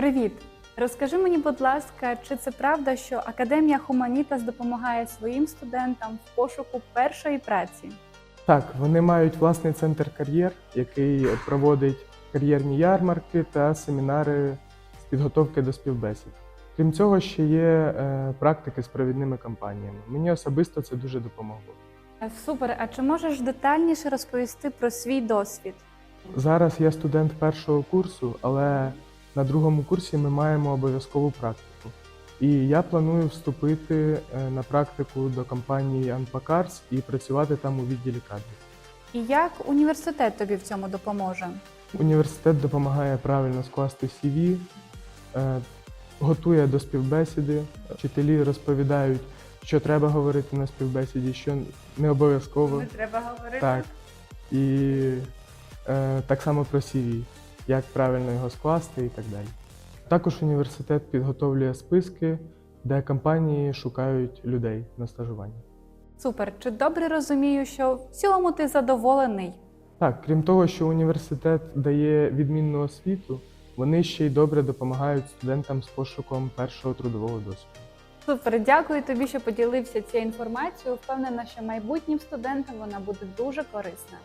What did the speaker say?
Привіт! Розкажи мені, будь ласка, чи це правда, що Академія Хуманітас допомагає своїм студентам в пошуку першої праці? Так, вони мають власний центр кар'єр, який проводить кар'єрні ярмарки та семінари з підготовки до співбесід. Крім цього, ще є е, практики з провідними компаніями. Мені особисто це дуже допомогло. Е, Супер! А чи можеш детальніше розповісти про свій досвід? Зараз я студент першого курсу, але на другому курсі ми маємо обов'язкову практику. І я планую вступити е, на практику до компанії Anpacars і працювати там у відділі кадрів. І як університет тобі в цьому допоможе? Університет допомагає правильно скласти CV, е, готує до співбесіди. Вчителі розповідають, що треба говорити на співбесіді, що не обов'язково. треба говорити. Так. І е, так само про CV, як правильно його скласти і так далі. Також університет підготовлює списки, де компанії шукають людей на стажування. Супер! Чи добре розумію, що в цілому ти задоволений? Так, крім того, що університет дає відмінну освіту, вони ще й добре допомагають студентам з пошуком першого трудового досвіду. Супер, дякую тобі, що поділився цією інформацією. Впевнена, що майбутнім студентам вона буде дуже корисна.